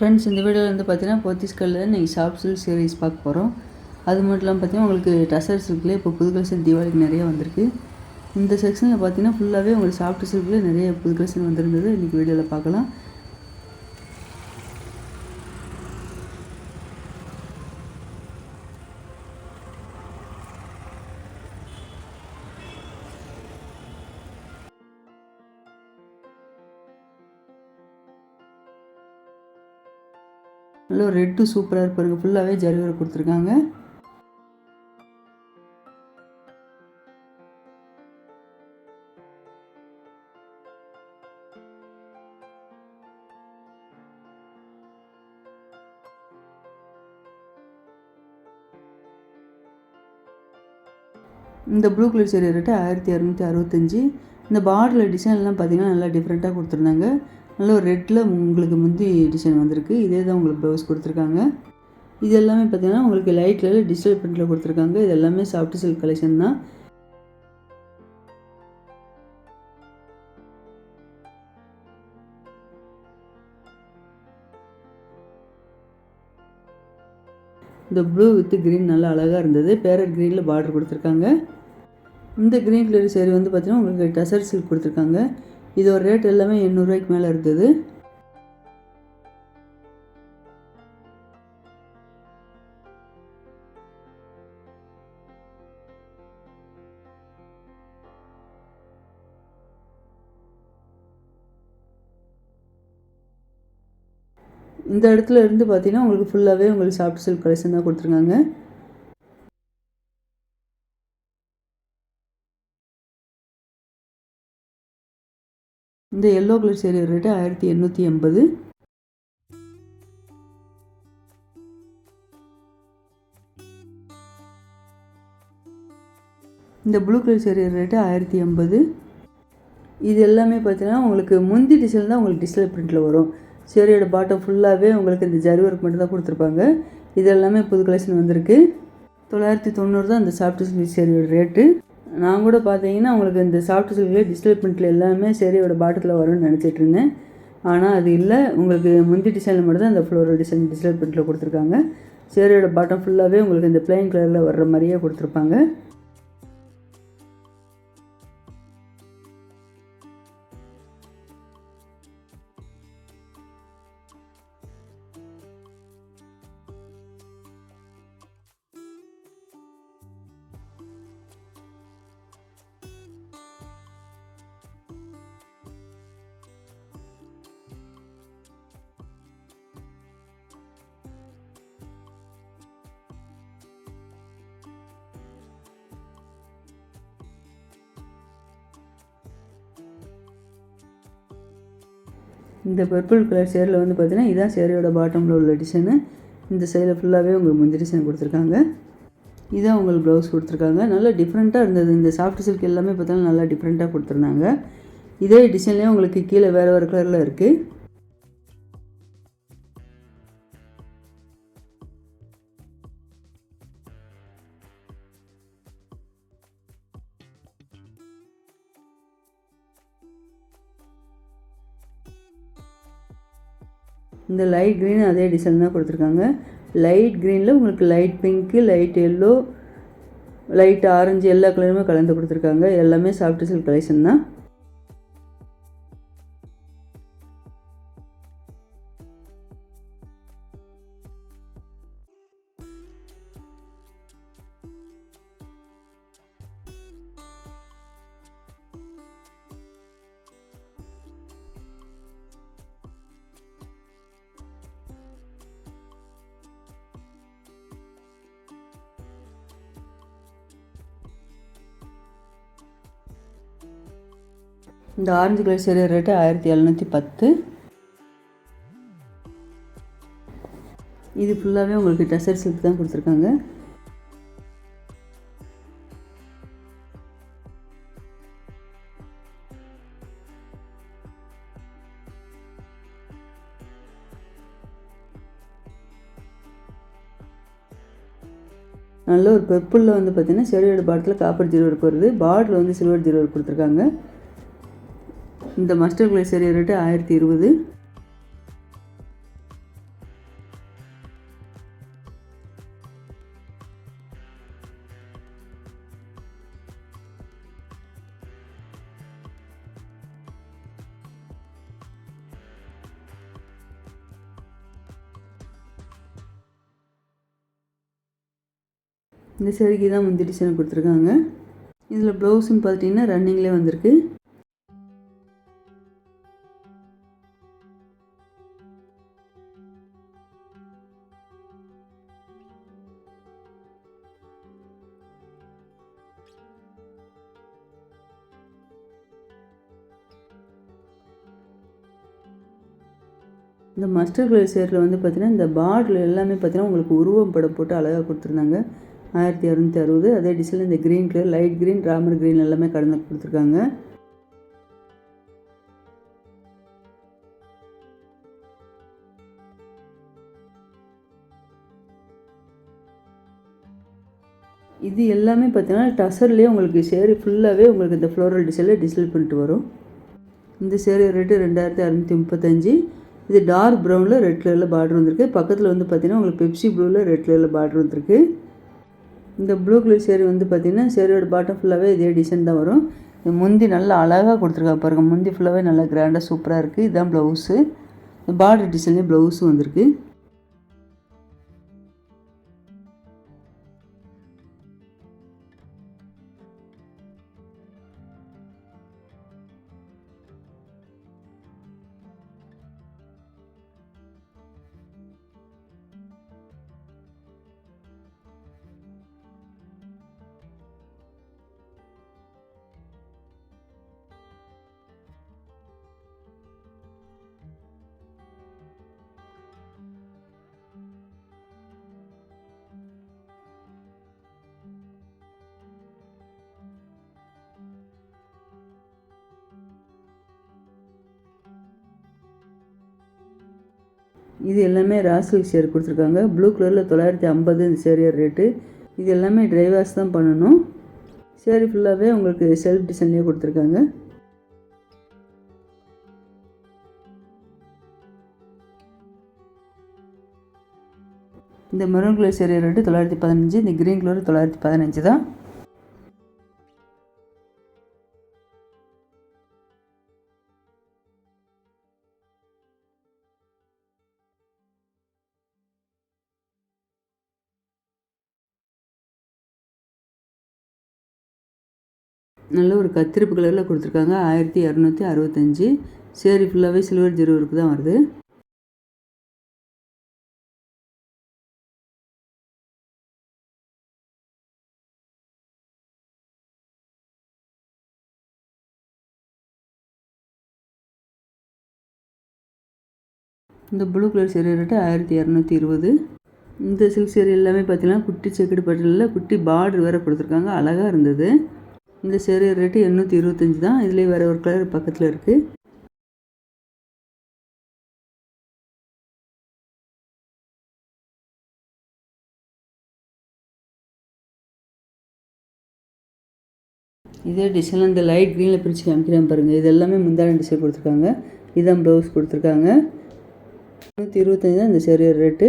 Friends இந்த வீடியோவில் வந்து பார்த்தீங்கன்னா போத்திஸ்கல்ல நீங்கள் ஷாப் சில்க் சீரீஸ் பார்க்க போகிறோம் அது மட்டும் இல்லாமல் பார்த்தீங்கன்னா உங்களுக்கு டசர் சில்க்லேயே இப்போ புது கலெக்ஷன் தீபாவளிக்கு நிறைய வந்திருக்கு. இந்த செக்ஷனில் பார்த்தீங்கன்னா ஃபுல்லாகவே உங்களுக்கு சாஃப்ட் சில்க்லேயே நிறைய புது கலெக்ஷன் வந்திருந்தது. இன்றைக்கி வீடியோவில் பார்க்கலாம். நல்ல ரெட்டு சூப்பராக இருப்பாருங்க. ஃபுல்லாகவே ஜரிவரை கொடுத்துருக்காங்க. இந்த ப்ளூ கலர் சேரீ ரேட்டு ஆயிரத்தி இரநூத்தி அறுபத்தஞ்சி. இந்த பார்டரில் டிசைன்லாம் பார்த்தீங்கன்னா நல்லா டிஃப்ரெண்ட்டாக கொடுத்துருந்தாங்க. நல்ல ஒரு ரெட்டில் உங்களுக்கு முந்தி டிசைன் வந்திருக்கு. இதே தான் உங்களுக்கு ப்ளவுஸ் கொடுத்துருக்காங்க. இது எல்லாமே பார்த்தீங்கன்னா உங்களுக்கு லைட் கலர் டிஜிட்டல் பிரிண்டில் கொடுத்துருக்காங்க. இது எல்லாமே சாஃப்ட் சில்க் கலெக்ஷன் தான். இந்த ப்ளூ வித்து க்ரீன் நல்லா அழகாக இருந்தது. பேரட் க்ரீனில் பார்டர் கொடுத்துருக்காங்க. இந்த க்ரீன் கலர் சேரீ வந்து பார்த்தீங்கன்னா உங்களுக்கு டசர் சில்க் கொடுத்துருக்காங்க. இதோட ரேட் எல்லாமே எண்ணூறுரூவாய்க்கு மேலே இருந்தது. இந்த இடத்துல இருந்து பார்த்தீங்கன்னா உங்களுக்கு ஃபுல்லாகவே உங்களுக்கு சாஃப்ட் சில்க் கலெக்ஷன் தான் கொடுத்துருக்காங்க. இந்த எல்லோ கலர் சேரீ ரேட்டு ஆயிரத்தி எண்ணூற்றி எண்பது. இந்த ப்ளூ கலர் சேரீ ரேட்டு ஆயிரத்தி எண்பது. இது எல்லாமே பார்த்தீங்கன்னா உங்களுக்கு முந்தி டிசைன் தான் உங்களுக்கு டிஸ்பிளே பிரிண்ட்டில் வரும். சேரீயோட பாட்டம் ஃபுல்லாகவே உங்களுக்கு இந்த ஜரி ஒர்க் மட்டும் தான் கொடுத்துருப்பாங்க. இது எல்லாமே புது கலெக்ஷன் வந்திருக்கு. தொள்ளாயிரத்தி தொண்ணூறு தான் இந்த சாஃப்ட் சேரியோட சேரீயோட ரேட்டு நான் கூட பார்த்தீங்கன்னா உங்களுக்கு இந்த சாஃப்ட் சில்க்லேயே டிஸ்பிளே பிரிண்ட்டில் எல்லாமே சேரீயோட பாட்டத்தில் வரும்னு நினச்சிட்டு இருந்தேன். ஆனால் அது இல்லை. உங்களுக்கு முந்தி டிசைனில் மட்டும் தான் இந்த ஃப்ளோரல் டிசைன் டிஸ்பிளே பிரிண்ட்டில் கொடுத்துருக்காங்க. சேரீயோட பாட்டம் ஃபுல்லாகவே உங்களுக்கு இந்த பிளைன் கலரில் வர்ற மாதிரியே கொடுத்துருப்பாங்க. இந்த பர்பிள் கலர் சேரில் வந்து பார்த்திங்கன்னா இதான் சேரியோட பாட்டமில் உள்ள டிசைனு இந்த சைடில் ஃபுல்லாகவே உங்களுக்கு முந்தி டிசைன் கொடுத்துருக்காங்க. இதான் உங்களுக்கு ப்ளவுஸ் கொடுத்துருக்காங்க. நல்லா டிஃப்ரெண்ட்டாக இருந்தது. இந்த சாஃப்ட் சில்க் எல்லாமே பார்த்தாலும் நல்லா டிஃப்ரெண்ட்டாக கொடுத்துருந்தாங்க. இதே டிசைன்லேயே உங்களுக்கு கீழே வேறு வேறு கலரில் இருக்குது இந்த லைட் க்ரீன் அதே டிசைன் தான் கொடுத்துருக்காங்க. லைட் க்ரீனில் உங்களுக்கு light pink light yellow light orange எல்லா கலருமே கலந்து கொடுத்துருக்காங்க. எல்லாமே சாஃப்ட் சில்க் கலெக்ஷன் தான். இந்த ஆரஞ்சு கலர் சேரீ ரேட்டு ஆயிரத்தி எழுநூற்றி பத்து. இது ஃபுல்லாகவே உங்களுக்கு டசர் சில்க் தான் கொடுத்துருக்காங்க. நல்ல ஒரு பெர்பிளில் வந்து பார்த்தீங்கன்னா செடியோட பாடத்தில் காப்பர் ஜீரோ ஒர்க் வருது. பார்டரில் வந்து சில்வர் ஜீரோ கொடுத்துருக்காங்க. இந்த மஸ்டர் கிளைசரின் ரேட்டு ஆயிரத்தி இருபது. இந்த சேரீக்கு தான் முந்திரி சேனை கொடுத்துருக்காங்க. இதில் ப்ளவுஸுன்னு பார்த்தீங்கன்னா ரன்னிங்லேயே வந்திருக்கு. இந்த மஸ்டர் கலர் சேரில் வந்து பார்த்திங்கன்னா இந்த பாட்ரு எல்லாமே பார்த்திங்கன்னா உங்களுக்கு உருவம் படம் போட்டு அழகாக கொடுத்துருந்தாங்க. ஆயிரத்தி இரநூத்தி அறுபது அதே டிசைனில் இந்த க்ரீன் கலர் லைட் க்ரீன் ராமர் க்ரீன் எல்லாமே கலந்து கொடுத்துருக்காங்க. இது எல்லாமே பார்த்தீங்கன்னா டசர்லேயே உங்களுக்கு சேரீ ஃபுல்லாகவே உங்களுக்கு இந்த ஃப்ளோரல் டிசைனில் டிசைன் பண்ணிட்டு வரும். இந்த சேரீ ரேட்டு ரெண்டாயிரத்தி அறநூற்றி முப்பத்தஞ்சு. இது டார்க் ப்ரௌனில் ரெட் கலரில் பார்டர் வந்திருக்கு. பக்கத்தில் வந்து பார்த்தீங்கன்னா உங்களுக்கு பெப்சி ப்ளூவில் ரெட் கலரில் பார்டர் வந்திருக்கு. இந்த ப்ளூ கலர் சேரீ வந்து பார்த்தீங்கன்னா சேரீயோட பாட்டம் ஃபுல்லாகவே இதே டிசைன் தான் வரும். இந்த முந்தி நல்லா அழகாக கொடுத்துருக்காங்க பாருங்கள் முந்தி ஃபுல்லாகவே நல்லா கிராண்டாக சூப்பராக இருக்குது இதுதான் ப்ளவுஸு பார்டர் டிசைன்லேயே ப்ளவுஸும் வந்திருக்கு. இது எல்லாமே ராசல் ஷேர் கொடுத்துருக்காங்க. ப்ளூ கலரில் தொள்ளாயிரத்தி ஐம்பது இந்த சேரியர் ரேட்டு இது எல்லாமே டிரைவர்ஸ் தான் பண்ணணும். சேரி ஃபுல்லாகவே உங்களுக்கு செல்ஃப் டிசைன்லேயே கொடுத்துருக்காங்க. இந்த மெரூன் கலர் சேரீ ரேட்டு தொள்ளாயிரத்தி பதினஞ்சு இந்த க்ரீன் கலர் தொள்ளாயிரத்தி பதினஞ்சு தான். நல்ல ஒரு கத்திருப்பு கலரில் கொடுத்துருக்காங்க. ஆயிரத்தி இரநூத்தி அறுபத்தஞ்சி. சேரி ஃபுல்லாகவே சில்வர் ஜீரோ தான் வருது. இந்த ப்ளூ கலர் சேரீ ரேட்டு ஆயிரத்தி இரநூத்தி இருபது. இந்த சில்க் சேரீ எல்லாமே பார்த்தீங்கன்னா குட்டி செக்குடு பட்டலில் குட்டி பார்டர் வேறு கொடுத்துருக்காங்க. அழகாக இருந்தது. இந்த சேரீ ரேட்டு எண்ணூற்றி இருபத்தஞ்சி தான். இதுலேயே வேறு ஒரு கலர் பக்கத்தில் இருக்குது இதே டிசைனில் இந்த லைட் க்ரீனில் பிரித்து காமிக்கிறேன் பாருங்கள் இது எல்லாமே முந்தான டிசைன் கொடுத்துருக்காங்க. இதுதான் ப்ளவுஸ் கொடுத்துருக்காங்க. நூற்றி இருபத்தஞ்சி தான் இந்த சேரீ ரேட்டு